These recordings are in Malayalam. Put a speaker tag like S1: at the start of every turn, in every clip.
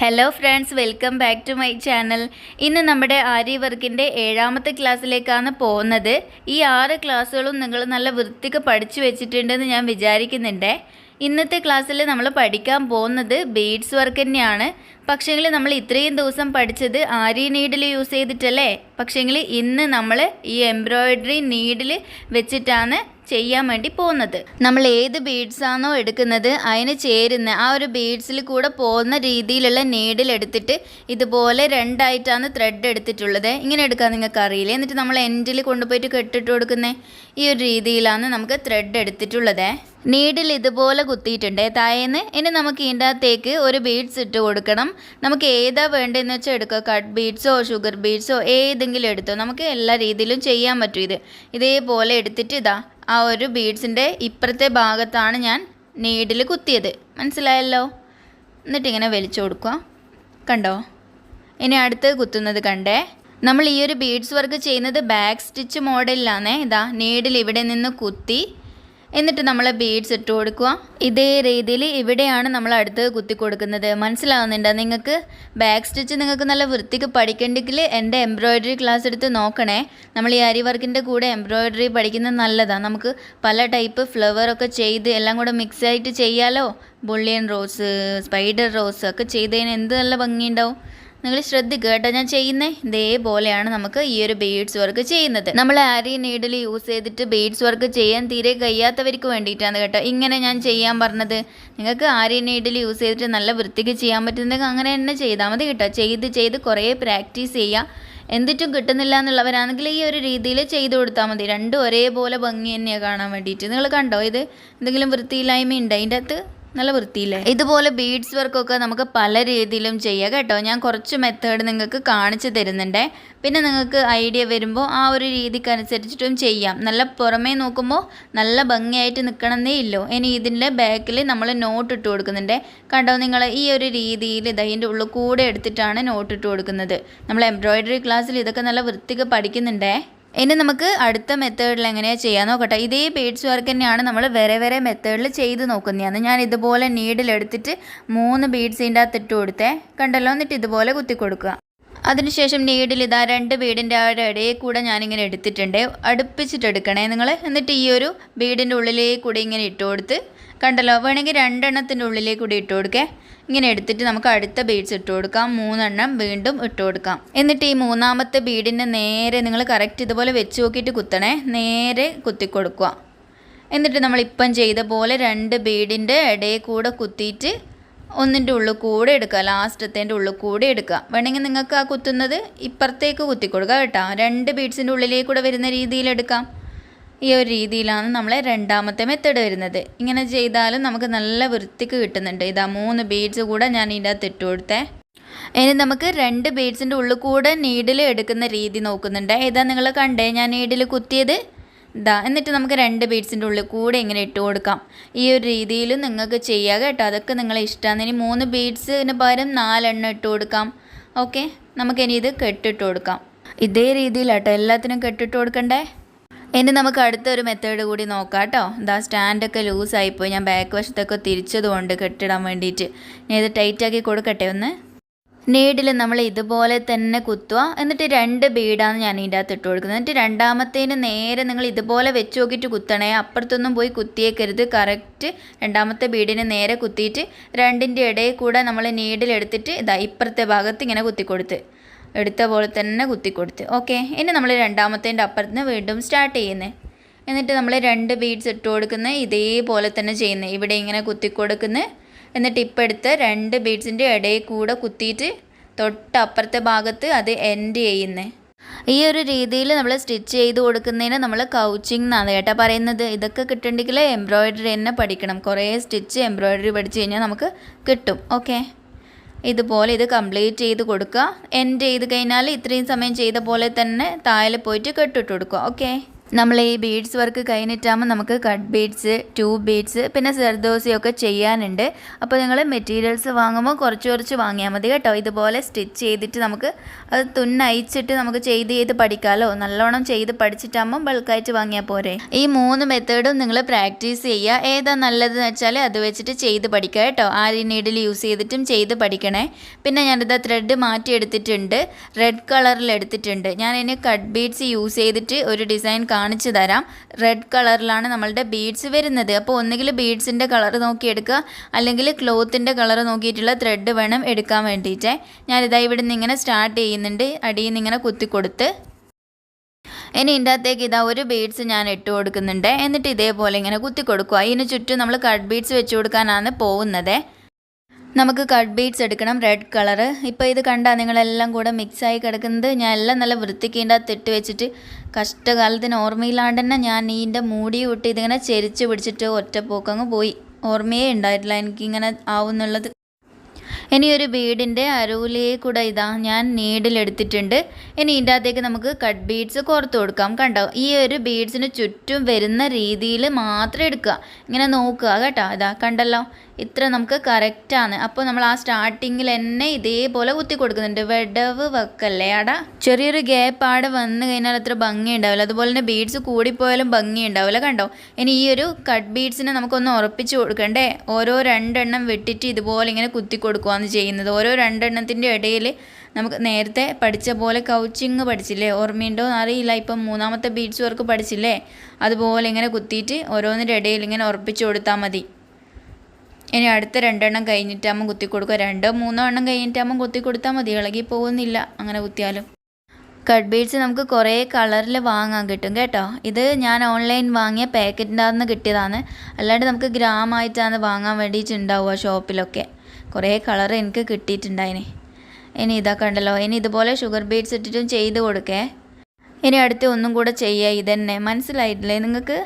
S1: Hello friends welcome back to my channel ഇന്ന് നമ്മുടെ ആര്യ വർക്കിന്റെ ഏഴാമത്തെ ക്ലാസ്സിലേക്കാണ് പോകുന്നത്. ഈ ആറ് ക്ലാസ്സുകളും നിങ്ങൾ നല്ല വൃത്തിക്ക് പഠിച്ചു വെച്ചിട്ടുണ്ടെന്ന് ഞാൻ വിചാരിക്കുന്നുണ്ട്. ഇന്നത്തെ ക്ലാസ്സിൽ നമ്മൾ പഠിക്കാൻ പോകുന്നത് ബീഡ്സ് വർക്ക് തന്നെയാണ്. പക്ഷേങ്കിൽ നമ്മൾ ഇത്രയും ദിവസം പഠിച്ചത് ആരി നീഡിൽ യൂസ് ചെയ്തിട്ടല്ലേ? പക്ഷേങ്കിൽ ഇന്ന് നമ്മൾ ഈ എംബ്രോയിഡറി നീഡിൽ വെച്ചിട്ടാണ് ചെയ്യാൻ വേണ്ടി പോകുന്നത്. നമ്മൾ ഏത് ബീഡ്സ് ആണോ എടുക്കുന്നത് അതിന് ചേരുന്ന ആ ഒരു ബീഡ്സിൽ കൂടെ പോകുന്ന രീതിയിലുള്ള നീഡിൽ എടുത്തിട്ട് ഇതുപോലെ രണ്ടായിട്ടാണ് ത്രെഡ് എടുത്തിട്ടുള്ളത്. ഇങ്ങനെ എടുക്കാൻ നിങ്ങൾക്ക് അറിയില്ല എന്നിട്ട് നമ്മൾ എൻഡിൽ കൊണ്ടുപോയിട്ട് കെട്ടിട്ട് കൊടുക്കുന്നത് ഈ ഒരു രീതിയിലാണ് നമുക്ക് ത്രെഡ് എടുത്തിട്ടുള്ളത്. നീഡിൽ ഇതുപോലെ കുത്തിയിട്ടുണ്ട്. താഴേന്ന് ഇനി നമുക്ക് ഇതിന്റെ അകത്തേക്ക് ഒരു ബീഡ്സ് ഇട്ട് കൊടുക്കണം. നമുക്ക് ഏതാ വേണ്ടതെന്ന് വെച്ചാൽ എടുക്കുക കട്ട് ബീഡ്സോ ഷുഗർ ബീഡ്സോ ഏതെങ്കിലും എടുത്തോ. നമുക്ക് എല്ലാ രീതിയിലും ചെയ്യാൻ പറ്റും ഇത്. ഇതേപോലെ എടുത്തിട്ട് ഇതാ ആ ഒരു ബീഡ്സിന്റെ ഇപ്പുറത്തെ ഭാഗത്താണ് ഞാൻ നീഡിൽ കുത്തിയത്. മനസ്സിലായല്ലോ? എന്നിട്ടിങ്ങനെ വലിച്ചു കൊടുക്കുക കണ്ടോ? ഇനി അടുത്ത് കുത്തുന്നത് കണ്ടേ. നമ്മൾ ഈ ഒരു ബീഡ്സ് വർക്ക് ചെയ്യുന്നത് ബാക്ക് സ്റ്റിച്ച് മോഡലിലാണേ ഇതാ നീഡിൽ ഇവിടെ നിന്ന് കുത്തി എന്നിട്ട് നമ്മൾ ബീഡ്സ് ഇട്ട് കൊടുക്കുക. ഇതേ രീതിയിൽ ഇവിടെയാണ് നമ്മൾ അടുത്ത് കുത്തി കൊടുക്കുന്നത്. മനസ്സിലാവുന്നുണ്ടോ നിങ്ങൾക്ക്? ബാക്ക് സ്റ്റിച്ച് നിങ്ങൾക്ക് നല്ല വൃത്തിക്ക് പഠിക്കണ്ടെങ്കിൽ എന്റെ എംബ്രോയ്ഡറി ക്ലാസ് എടുത്ത് നോക്കണേ. നമ്മൾ ഈ അരി വർക്കിന്റെ കൂടെ എംബ്രോയ്ഡറി പഠിക്കുന്നത് നല്ലതാണ് നമുക്ക് പല ടൈപ്പ് ഫ്ലവറൊക്കെ ചെയ്ത് എല്ലാം കൂടെ മിക്സ് ആയിട്ട് ചെയ്യാലോ? ബുള്ളിയൻ റോസ് സ്പൈഡർ റോസ് ഒക്കെ ചെയ്തതിന് എന്ത് നല്ല ഭംഗിയുണ്ടാവും? നിങ്ങൾ ശ്രദ്ധിക്കുക കേട്ടോ. ഞാൻ ചെയ്യുന്നത് ഇതേപോലെയാണ് നമുക്ക് ഈ ഒരു ബീഡ്സ് വർക്ക് ചെയ്യുന്നത്. നമ്മൾ ആരി നീഡിൽ യൂസ് ചെയ്തിട്ട് ബീഡ്സ് വർക്ക് ചെയ്യാൻ തീരെ കഴിയാത്തവർക്ക് വേണ്ടിയിട്ടാണ് കേട്ടോ. ഇങ്ങനെ ഞാൻ ചെയ്യാൻ പറഞ്ഞത്. നിങ്ങൾക്ക് ആരി നീഡിൽ യൂസ് ചെയ്തിട്ട് നല്ല വൃത്തിക്ക് ചെയ്യാൻ പറ്റുന്നെങ്കിൽ അങ്ങനെ തന്നെ ചെയ്താൽ മതി കേട്ടോ. ചെയ്ത് ചെയ്ത് കുറേ പ്രാക്ടീസ് ചെയ്യുക എന്നിട്ടും കിട്ടുന്നില്ല എന്നുള്ളവരാണെങ്കിൽ ഈ ഒരു രീതിയിൽ ചെയ്തു കൊടുത്താൽ മതി. രണ്ടും ഒരേപോലെ ഭംഗി തന്നെയാണ് കാണാൻ വേണ്ടിയിട്ട്. നിങ്ങൾ കണ്ടോ ഇത്? എന്തെങ്കിലും വൃത്തിയില്ലായ്മ ഉണ്ട്? അതിന്റെ അകത്ത്? നല്ല വൃത്തിയില്ലേ? ഇതുപോലെ ബീഡ്സ് വർക്കൊക്കെ നമുക്ക് പല രീതിയിലും ചെയ്യാം കേട്ടോ. ഞാൻ കുറച്ച് മെത്തേഡ് നിങ്ങൾക്ക് കാണിച്ചു തരുന്നുണ്ട്. പിന്നെ നിങ്ങൾക്ക് ഐഡിയ വരുമ്പോൾ ആ ഒരു രീതിക്ക് അനുസരിച്ചിട്ടും ചെയ്യാം. നല്ല പുറമേ നോക്കുമ്പോൾ നല്ല ഭംഗിയായിട്ട് നിൽക്കണമെന്നേ ഇല്ലോ. ഇനി ഇതിന്റെ ബാക്കിൽ നമ്മൾ നോട്ട് ഇട്ട് കൊടുക്കുന്നുണ്ട്. കണ്ടോ? നിങ്ങൾ ഈ ഒരു രീതിയിൽ ഇതിന്റെ ഉള്ളിൽ കൂടെ എടുത്തിട്ടാണ് നോട്ട് ഇട്ട് കൊടുക്കുന്നത്. നമ്മൾ എംബ്രോയ്ഡറി ക്ലാസ്സിൽ ഇതൊക്കെ നല്ല വൃത്തിക്ക് പഠിക്കുന്നുണ്ടേ. ഇനി നമുക്ക് അടുത്ത മെത്തേഡിൽ എങ്ങനെയാണ് ചെയ്യാൻ നോക്കട്ടെ. ഇതേ ബീഡ്സ് വർക്ക് തന്നെയാണ് നമ്മൾ വേറെ വേറെ മെത്തേഡിൽ ചെയ്ത് നോക്കുന്നതാണ് ഞാൻ ഇതുപോലെ നീഡിലെടുത്തിട്ട് മൂന്ന് ബീഡ്സിന്റെ അകത്തിട്ട് കൊടുത്തേ. കണ്ടല്ലോ? എന്നിട്ട് ഇതുപോലെ കുത്തി കൊടുക്കുക. അതിനുശേഷം നീഡിൽ ഇതാ രണ്ട് ബീഡിന്റെ ആ ഒരു ഇടയിൽ കൂടെ ഞാനിങ്ങനെ എടുത്തിട്ടുണ്ട്. അടുപ്പിച്ചിട്ട് എടുക്കണേ നിങ്ങൾ എന്നിട്ട് ഈ ഒരു ബീഡിന്റെ ഉള്ളിലേക്ക് കൂടി ഇങ്ങനെ ഇട്ട് കൊടുത്ത് കണ്ടല്ലോ വേണമെങ്കിൽ രണ്ടെണ്ണത്തിന്റെ ഉള്ളിലേക്ക് കൂടി ഇട്ട് കൊടുക്കേ. ഇങ്ങനെ എടുത്തിട്ട് നമുക്ക് അടുത്ത ബീഡ്സ് ഇട്ട് കൊടുക്കാം. മൂന്നെണ്ണം വീണ്ടും ഇട്ട് കൊടുക്കാം. എന്നിട്ട് ഈ മൂന്നാമത്തെ ബീഡിന്റെ നേരെ നിങ്ങൾ കറക്റ്റ് ഇതുപോലെ വെച്ച് നോക്കിയിട്ട് കുത്തണേ. നേരെ കുത്തി കൊടുക്കുക. എന്നിട്ട് നമ്മളിപ്പം ചെയ്ത പോലെ രണ്ട് ബീഡിന്റെ ഇടയിൽ കൂടെ കുത്തിയിട്ട് ഒന്നിന്റെ ഉള്ളിൽ കൂടെ എടുക്കുക ലാസ്റ്റത്തേന്റെ ഉള്ളിൽ കൂടെ എടുക്കുക. വേണമെങ്കിൽ നിങ്ങൾക്ക് ആ കുത്തുന്നത് ഇപ്പുറത്തേക്ക് കുത്തി കൊടുക്കുക കേട്ടോ. രണ്ട് ബീഡ്സിന്റെ ഉള്ളിലേക്ക് കൂടെ വരുന്ന രീതിയിൽ എടുക്കാം. ഈ ഒരു രീതിയിലാണ് നമ്മളെ രണ്ടാമത്തെ മെത്തേഡ് വരുന്നത്. ഇങ്ങനെ ചെയ്താലും നമുക്ക് നല്ല വൃത്തിക്ക് കിട്ടുന്നുണ്ട്. ഇതാ മൂന്ന് ബീഡ്സ് കൂടെ ഞാൻ ഇതിന്റെ അകത്ത് ഇട്ട് കൊടുത്തേ. ഇനി നമുക്ക് രണ്ട് ബീഡ്സിന്റെ ഉള്ളിൽ കൂടെ നീഡിൽ എടുക്കുന്ന രീതി നോക്കുന്നുണ്ട്. ഇതാ നിങ്ങൾ കണ്ടേ ഞാൻ നീഡിൽ കുത്തിയത് ഇതാ എന്നിട്ട് നമുക്ക് രണ്ട് ബീഡ്സിന്റെ ഉള്ളിൽ കൂടെ ഇങ്ങനെ ഇട്ട് കൊടുക്കാം. ഈ ഒരു രീതിയിൽ നിങ്ങൾക്ക് ചെയ്യുക കേട്ടോ. അതൊക്കെ നിങ്ങളെ ഇഷ്ടമാണ് ഇനി മൂന്ന് ബീഡ്സിന് പകരം നാലെണ്ണം ഇട്ട് കൊടുക്കാം. ഓക്കെ നമുക്കിനി ഇത് കെട്ടിട്ട് കൊടുക്കാം. ഇതേ രീതിയിലാട്ടോ. എല്ലാത്തിനും കെട്ടിട്ട് കൊടുക്കണ്ടേ? ഇനി നമുക്ക് അടുത്തൊരു മെത്തേഡ് കൂടി നോക്കാം കേട്ടോ. ഇതാ സ്റ്റാൻഡൊക്കെ ലൂസായിപ്പോയി ഞാൻ ബാക്ക് വശത്തൊക്കെ തിരിച്ചതുകൊണ്ട് കെട്ടിടാൻ വേണ്ടിയിട്ട്. ഞാൻ ഇത് ടൈറ്റാക്കി കൊടുക്കട്ടെ ഒന്ന്? നീഡിൽ നമ്മൾ ഇതുപോലെ തന്നെ കുത്തുക. എന്നിട്ട് രണ്ട് ബീഡാണ് ഞാൻ ഇതിന്റെ അകത്ത് ഇട്ട് കൊടുക്കുന്നത്. എന്നിട്ട് രണ്ടാമത്തേന് നേരെ നിങ്ങൾ ഇതുപോലെ വെച്ച് നോക്കിയിട്ട് കുത്തണേ. അപ്പുറത്തൊന്നും പോയി കുത്തിയേക്കരുത്. കറക്റ്റ് രണ്ടാമത്തെ ബീഡിന് നേരെ കുത്തിയിട്ട് രണ്ടിന്റെ ഇടയിൽ കൂടെ നമ്മൾ നീഡിൽ എടുത്തിട്ട് ഇതാ ഇപ്പുറത്തെ ഭാഗത്ത് ഇങ്ങനെ കുത്തിക്കൊടുത്ത്. എടുത്ത പോലെ തന്നെ കുത്തിക്കൊടുത്ത്. ഓക്കെ ഇനി നമ്മൾ രണ്ടാമത്തേന്റെ അപ്പുറത്ത് വീണ്ടും സ്റ്റാർട്ട് ചെയ്യുന്നത് എന്നിട്ട് നമ്മൾ രണ്ട് ബീഡ്സ് ഇട്ട് കൊടുക്കുന്നത് ഇതേപോലെ തന്നെ ചെയ്യുന്നത് ഇവിടെ ഇങ്ങനെ കുത്തി കൊടുക്കുന്നത് എന്നിട്ട് ഇപ്പം എടുത്ത് രണ്ട് ബീഡ്സിന്റെ ഇടയിൽ കൂടെ കുത്തിയിട്ട് തൊട്ടപ്പുറത്തെ ഭാഗത്ത് അത് എൻഡ് ചെയ്യുന്നേ. ഈ ഒരു രീതിയിൽ നമ്മൾ സ്റ്റിച്ച് ചെയ്ത് കൊടുക്കുന്നതിന് നമ്മൾ കൗച്ചിങ് എന്നാണ് കേട്ടോ പറയുന്നത്. ഇതൊക്കെ കിട്ടണമെങ്കിൽ എംബ്രോയിഡറി തന്നെ പഠിക്കണം. കുറേ സ്റ്റിച്ച് എംബ്രോയിഡറി പഠിച്ചു കഴിഞ്ഞാൽ നമുക്ക് കിട്ടും. ഓക്കെ ഇതുപോലെ ഇത് കംപ്ലീറ്റ് ചെയ്ത് കൊടുക്കുക. എൻഡ് ചെയ്ത് കഴിഞ്ഞാൽ ഇത്രയും സമയം ചെയ്ത പോലെ തന്നെ താഴെ പോയിട്ട് കെട്ടിട്ട് കൊടുക്കുക. ഓക്കെ നമ്മൾ ഈ ബീഡ്സ് വർക്ക് കഴിഞ്ഞിട്ടാകുമ്പോൾ നമുക്ക് കട്ട് ബീഡ്സ് ട്യൂബ് ബീഡ്സ് പിന്നെ സെർദോസിയൊക്കെ ചെയ്യാനുണ്ട്. അപ്പോൾ നിങ്ങൾ മെറ്റീരിയൽസ് വാങ്ങുമ്പോൾ കുറച്ച് കുറച്ച് വാങ്ങിയാൽ മതി കേട്ടോ. ഇതുപോലെ സ്റ്റിച്ച് ചെയ്തിട്ട് നമുക്ക് അത് തുന്നയച്ചിട്ട് നമുക്ക് ചെയ്ത് ചെയ്ത് പഠിക്കാമല്ലോ നല്ലോണം ചെയ്ത് പഠിച്ചിട്ടാകുമ്പോൾ ബൾക്കായിട്ട് വാങ്ങിയാൽ പോരെ. ഈ മൂന്ന് മെത്തേഡും നിങ്ങൾ പ്രാക്ടീസ് ചെയ്യുക ഏതാ നല്ലതെന്ന് വെച്ചാൽ അത് വെച്ചിട്ട് ചെയ്ത് പഠിക്കുക കേട്ടോ. ആരി നീഡിൽ യൂസ് ചെയ്തിട്ടും ചെയ്ത് പഠിക്കണേ. പിന്നെ ഞാനിത് ത്രെഡ് മാറ്റി എടുത്തിട്ടുണ്ട് റെഡ് കളറിൽ എടുത്തിട്ടുണ്ട്. ഞാൻ ഇനി കട്ട് ബീഡ്സ് യൂസ് ചെയ്തിട്ട് ഒരു ഡിസൈൻ കാണിച്ചു തരാം. റെഡ് കളറിലാണ് നമ്മളുടെ ബീഡ്സ് വരുന്നത്. അപ്പോൾ ഒന്നുകിൽ ബീഡ്സിന്റെ കളർ നോക്കിയെടുക്കുക. അല്ലെങ്കിൽ ക്ലോത്തിന്റെ കളർ നോക്കിയിട്ടുള്ള ത്രെഡ് വേണം എടുക്കാൻ വേണ്ടിയിട്ട്. ഞാനിതാ ഇവിടെ നിന്ന് ഇങ്ങനെ സ്റ്റാർട്ട് ചെയ്യുന്നുണ്ട്. അടിയിൽ നിന്ന് ഇങ്ങനെ കുത്തി കൊടുത്ത് ഇനി ഇതിന്റെ അകത്തേക്ക് ഇതാ ഒരു ബീഡ്സ് ഞാൻ ഇട്ട് കൊടുക്കുന്നുണ്ട്. എന്നിട്ട് ഇതേപോലെ ഇങ്ങനെ കുത്തി കൊടുക്കുക അതിന് ചുറ്റും നമ്മൾ കട്ട് ബീഡ്സ് വെച്ച് കൊടുക്കാനാണ് പോകുന്നത്. നമുക്ക് കട്ട് ബീഡ്സ് എടുക്കണം റെഡ് കളറ് ഇപ്പോൾ ഇത് കണ്ടാൽ നിങ്ങളെല്ലാം കൂടെ മിക്സായി കിടക്കുന്നത്. ഞാൻ എല്ലാം നല്ല വൃത്തിക്കേണ്ട തിട്ട് വെച്ചിട്ട് കഷ്ടകാലത്തിന് ഓർമ്മയില്ലാണ്ട് തന്നെ ഞാൻ ഇതിന്റെ മൂടി വിട്ട് ഇതിങ്ങനെ ചെരിച്ച് പിടിച്ചിട്ട് ഒറ്റപ്പോക്കങ്ങ് പോയി. ഓർമ്മയേ ഉണ്ടായിട്ടില്ല. എനിക്കിങ്ങനെ ആവുന്നുള്ളത്. ഇനി ഒരു ബീഡിന്റെ അരൂലേ ഇതാ ഞാൻ നീഡിലെടുത്തിട്ടുണ്ട്. ഇനി ഇതിന്റെ അകത്തേക്ക് നമുക്ക് കട്ട് ബീഡ്സ് കോർത്ത് കൊടുക്കാം. കണ്ടോ? ഈ ഒരു ബീഡ്സിന് ചുറ്റും വരുന്ന രീതിയിൽ മാത്രം എടുക്കുക. ഇങ്ങനെ നോക്കുക കേട്ടോ. ഇതാ കണ്ടല്ലോ? ഇത്ര നമുക്ക് കറക്റ്റാണ് അപ്പോൾ നമ്മൾ ആ സ്റ്റാർട്ടിങ്ങിൽ തന്നെ ഇതേപോലെ കുത്തി കൊടുക്കുന്നുണ്ട്. വെടവ് വെക്കല്ലേ അട. ചെറിയൊരു ഗ്യാപ്പ് ആടെ വന്നു കഴിഞ്ഞാൽ അത്ര ഭംഗി ഉണ്ടാവില്ല. അതുപോലെ തന്നെ ബീഡ്സ് കൂടിപ്പോയാലും ഭംഗി ഉണ്ടാവില്ല. കണ്ടോ? ഇനി ഈ ഒരു കട്ട് ബീഡ്സിനെ നമുക്കൊന്ന് ഉറപ്പിച്ച് കൊടുക്കണ്ടേ? ഓരോ രണ്ടെണ്ണം വെട്ടിട്ട് ഇതുപോലെ ഇങ്ങനെ കുത്തി കൊടുക്കുകയാണ് ചെയ്യുന്നത്. ഓരോ രണ്ടെണ്ണത്തിന്റെ ഇടയിൽ നമുക്ക് നേരത്തെ പഠിച്ച പോലെ കൗച്ചിങ് പഠിച്ചില്ലേ? ഓർമ്മയുണ്ടോ? അറിയില്ല. ഇപ്പം മൂന്നാമത്തെ ബീഡ്സ് വർക്ക് പഠിച്ചില്ലേ? അതുപോലെ ഇങ്ങനെ കുത്തിയിട്ട് ഓരോന്നിന്റെ ഇടയിൽ ഇങ്ങനെ ഉറപ്പിച്ച് കൊടുത്താൽ മതി. ഇനി അടുത്ത രണ്ടെണ്ണം കഴിഞ്ഞിട്ടാകുമ്പോൾ കുത്തി കൊടുക്കുക. രണ്ടോ മൂന്നോ എണ്ണം കഴിഞ്ഞിട്ടാകുമ്പോൾ കുത്തി കൊടുത്താൽ മതി. ഇളകി പോകുന്നില്ല അങ്ങനെ കുത്തിയാലും. കട്ട് ബീഡ്സ് നമുക്ക് കുറേ കളറിൽ വാങ്ങാൻ കിട്ടും കേട്ടോ. ഇത് ഞാൻ ഓൺലൈൻ വാങ്ങിയ പാക്കറ്റിന്റെ നിന്ന് കിട്ടിയതാണ്. അല്ലാണ്ട് നമുക്ക് ഗ്രാമായിട്ടാണ് വാങ്ങാൻ വേണ്ടിയിട്ടുണ്ടാവുക ഷോപ്പിലൊക്കെ കുറേ കളർ എനിക്ക് കിട്ടിയിട്ടുണ്ടായിനെ. ഇനി ഇതാ കണ്ടല്ലോ. ഇനി ഇതുപോലെ ഷുഗർ ബീഡ്സ് ഇട്ടിട്ടും ചെയ്ത് കൊടുക്കേ. ഇനി അടുത്ത് ഒന്നും കൂടെ ചെയ്യുക ഇതന്നെ. മനസ്സിലായിട്ടില്ലേ നിങ്ങൾക്ക്?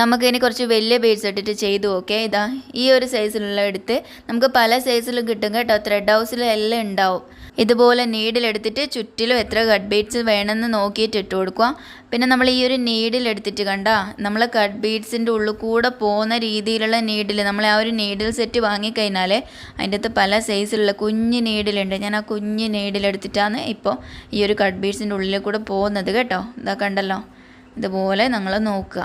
S1: നമുക്ക് ഇനി കുറച്ച് വലിയ ബീഡ്സ് ഇട്ടിട്ട് ചെയ്തു ഓക്കെ ഇതാ ഈ ഒരു സൈസിലുള്ള എടുത്ത് നമുക്ക് പല സൈസിലും കിട്ടും കേട്ടോ. ത്രെഡ് ഹൗസിലും എല്ലാം ഉണ്ടാവും. ഇതുപോലെ നീഡിലെടുത്തിട്ട് ചുറ്റിലും എത്ര കട്ട് ബീഡ്സ് വേണമെന്ന് നോക്കിയിട്ട് ഇട്ട് കൊടുക്കുക. പിന്നെ നമ്മൾ ഈ ഒരു നീഡിലെടുത്തിട്ട് കണ്ട നമ്മൾ കട്ട് ബീഡ്സിന്റെ ഉള്ളിൽ കൂടെ പോകുന്ന രീതിയിലുള്ള നീഡിൽ നമ്മൾ ആ ഒരു നീഡിൽ സെറ്റ് വാങ്ങിക്കഴിഞ്ഞാൽ അതിന്റെ അകത്ത് പല സൈസിലുള്ള കുഞ്ഞ് നീഡിലുണ്ട്. ഞാൻ ആ കുഞ്ഞ് നീഡിലെടുത്തിട്ടാണ് ഇപ്പോൾ ഈ ഒരു കട്ട് ബീഡ്സിന്റെ ഉള്ളിൽ കൂടെ പോകുന്നത് കേട്ടോ. ഇതാ കണ്ടല്ലോ? ഇതുപോലെ നമ്മൾ നോക്കുക.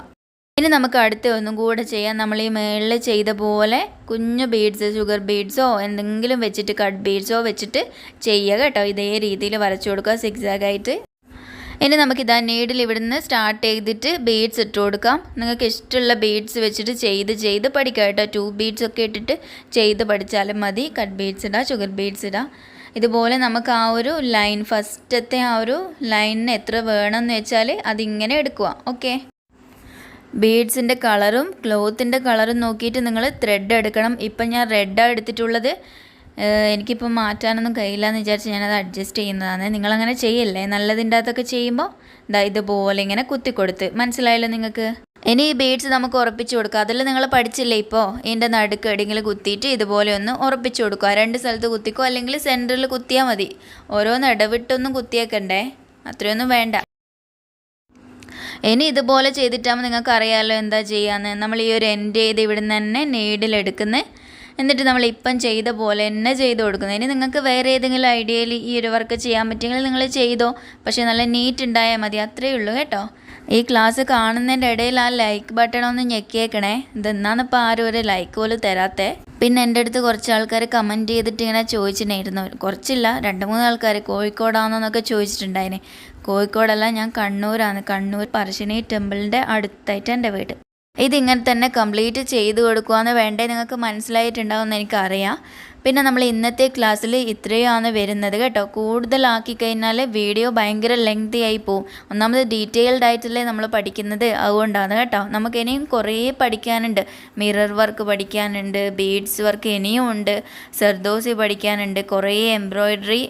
S1: ഇനി നമുക്ക് അടുത്ത ഒന്നും കൂടെ ചെയ്യാം. നമ്മൾ ഈ മേളിൽ ചെയ്ത പോലെ കുഞ്ഞു ബീഡ്സ് ഷുഗർ ബീഡ്സോ എന്തെങ്കിലും വെച്ചിട്ട് കട്ട് ബീഡ്സോ വെച്ചിട്ട് ചെയ്യുക കേട്ടോ. ഇതേ രീതിയിൽ വരച്ചു കൊടുക്കുക സിക്സാഗായിട്ട് ഇനി നമുക്കിതാ നീഡിൽ ഇവിടുന്ന് സ്റ്റാർട്ട് ചെയ്തിട്ട് ബീഡ്സ് ഇട്ട് കൊടുക്കാം. നിങ്ങൾക്ക് ഇഷ്ടമുള്ള ബീഡ്സ് വെച്ചിട്ട് ചെയ്ത് ചെയ്ത് പഠിക്കാം കേട്ടോ. ടു ബീഡ്സ് ഒക്കെ ഇട്ടിട്ട് ചെയ്ത് പഠിച്ചാലും മതി. കട്ട് ബീഡ്സ് ഇടാം ഷുഗർ ബീഡ്സ് ഇടാം. ഇതുപോലെ നമുക്ക് ആ ഒരു ലൈൻ ഫസ്റ്റത്തെ ആ ഒരു ലൈനിന് എത്ര വേണമെന്ന് വെച്ചാൽ അതിങ്ങനെ എടുക്കുക. ഓക്കെ ബീഡ്സിന്റെ കളറും ക്ലോത്തിന്റെ കളറും നോക്കിയിട്ട് നിങ്ങൾ ത്രെഡ് എടുക്കണം. ഇപ്പം ഞാൻ റെഡാണ് എടുത്തിട്ടുള്ളത്. എനിക്കിപ്പോൾ മാറ്റാനൊന്നും കഴിയില്ല എന്ന് വിചാരിച്ച് ഞാനത് അഡ്ജസ്റ്റ് ചെയ്യുന്നതാണ്. നിങ്ങളങ്ങനെ ചെയ്യല്ലേ? നല്ലതിന്റെ അകത്തൊക്കെ ചെയ്യുമ്പോൾ ഇതാ ഇതുപോലെ ഇങ്ങനെ കുത്തിക്കൊടുത്ത്. മനസ്സിലായല്ലോ നിങ്ങൾക്ക്? ഇനി ഈ ബീഡ്സ് നമുക്ക് ഉറപ്പിച്ചു കൊടുക്കുക അതിൽ നിങ്ങൾ പഠിച്ചില്ലേ ഇപ്പോൾ ഇതിന്റെ നടുക്ക് എവിടെയെങ്കിലും കുത്തിയിട്ട് ഇതുപോലെ ഒന്ന് ഉറപ്പിച്ചു കൊടുക്കുക. രണ്ട് സ്ഥലത്ത് കുത്തിക്കോ അല്ലെങ്കിൽ സെന്ററിൽ കുത്തിയാൽ മതി. ഓരോന്ന് ഇടവിട്ടൊന്നും കുത്തിയേക്കണ്ടേ? അത്രയൊന്നും വേണ്ട. ഇനി ഇതുപോലെ ചെയ്തിട്ടാകുമ്പോൾ നിങ്ങൾക്ക് അറിയാമല്ലോ എന്താ ചെയ്യാന്ന്. നമ്മൾ ഈ ഒരു എൻഡ് ചെയ്ത് ഇവിടുന്ന് തന്നെ നീഡിലെടുക്കുന്നത് എന്നിട്ട് നമ്മൾ ഇപ്പം ചെയ്ത പോലെ തന്നെ ചെയ്ത് കൊടുക്കുന്നത് ഇനി നിങ്ങൾക്ക് വേറെ ഏതെങ്കിലും ഐഡിയയിൽ ഈ ഒരു വർക്ക് ചെയ്യാൻ പറ്റുമെങ്കിൽ നിങ്ങൾ ചെയ്തോ. പക്ഷേ നല്ല നീറ്റ് ഉണ്ടായാൽ മതി. അത്രയേ ഉള്ളൂ കേട്ടോ. ഈ ക്ലാസ് കാണുന്നതിന്റെ ഇടയിൽ ആ ലൈക്ക് ബട്ടൺ ഒന്ന് ഞെക്കിയേക്കണേ. ഇതെന്നാന്നിപ്പോൾ ആരും ഒരു ലൈക്ക് പോലും തരാത്തേ? പിന്നെ എന്റെ അടുത്ത് കുറച്ച് ആൾക്കാർ കമന്റ് ചെയ്തിട്ട് ഇങ്ങനെ ചോദിച്ചിട്ടുണ്ടായിരുന്നു. കുറച്ചില്ല രണ്ട് മൂന്ന് ആൾക്കാർ കോഴിക്കോടാണെന്നൊക്കെ ചോദിച്ചിട്ടുണ്ടായിന്. കോഴിക്കോടല്ല ഞാൻ കണ്ണൂരാണ്. കണ്ണൂർ പറശ്ശിനി ടെമ്പിളിന്റെ അടുത്തായിട്ട് എന്റെ വീട്. ഇതിങ്ങനെ തന്നെ കംപ്ലീറ്റ് ചെയ്ത് കൊടുക്കുകയെന്ന് വേണ്ടേ നിങ്ങൾക്ക് മനസ്സിലായിട്ടുണ്ടാവുമെന്ന് എനിക്കറിയാം. പിന്നെ നമ്മൾ ഇന്നത്തെ ക്ലാസ്സിൽ ഇത്രയാണ് വരുന്നത് കേട്ടോ. കൂടുതലാക്കി കഴിഞ്ഞാൽ വീഡിയോ ഭയങ്കര ലെങ്തി ആയി പോവും. ഒന്നാമത് ഡീറ്റെയിൽഡ് ആയിട്ടല്ലേ നമ്മൾ പഠിക്കുന്നത് അതുകൊണ്ടാണ് കേട്ടോ. നമുക്ക് ഇനിയും കുറേ പഠിക്കാനുണ്ട്. മിറർ വർക്ക് പഠിക്കാനുണ്ട് ബീഡ്സ് വർക്ക് ഇനിയും ഉണ്ട് സെർദോസി പഠിക്കാനുണ്ട് കുറേ എംബ്രോയിഡറി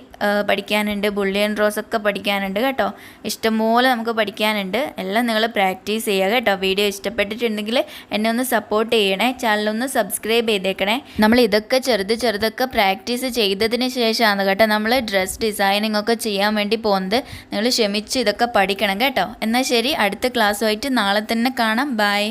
S1: പഠിക്കാനുണ്ട് ബുള്ളിയൻ റോസ് ഒക്കെ പഠിക്കാനുണ്ട് കേട്ടോ. ഇഷ്ടംപോലെ നമുക്ക് പഠിക്കാനുണ്ട്. എല്ലാം നിങ്ങൾ പ്രാക്ടീസ് ചെയ്യുക കേട്ടോ. വീഡിയോ ഇഷ്ടപ്പെട്ടിട്ടുണ്ടെങ്കിൽ എന്നെ ഒന്ന് സപ്പോർട്ട് ചെയ്യണേ ചാനലൊന്ന് സബ്സ്ക്രൈബ് ചെയ്തേക്കണേ. നമ്മൾ ഇതൊക്കെ ചെറുത് ചെറുത് ഇതൊക്കെ പ്രാക്ടീസ് ചെയ്തതിന് ശേഷമാണ് കേട്ടോ നമ്മൾ ഡ്രസ് ഡിസൈനിങ് ഒക്കെ ചെയ്യാൻ വേണ്ടി പോകുന്നത്. നിങ്ങൾ ക്ഷമിച്ച് ഇതൊക്കെ പഠിക്കണം കേട്ടോ. എന്നാൽ ശരി അടുത്ത ക്ലാസ്സുമായിട്ട് നാളെ തന്നെ കാണാം. ബൈ.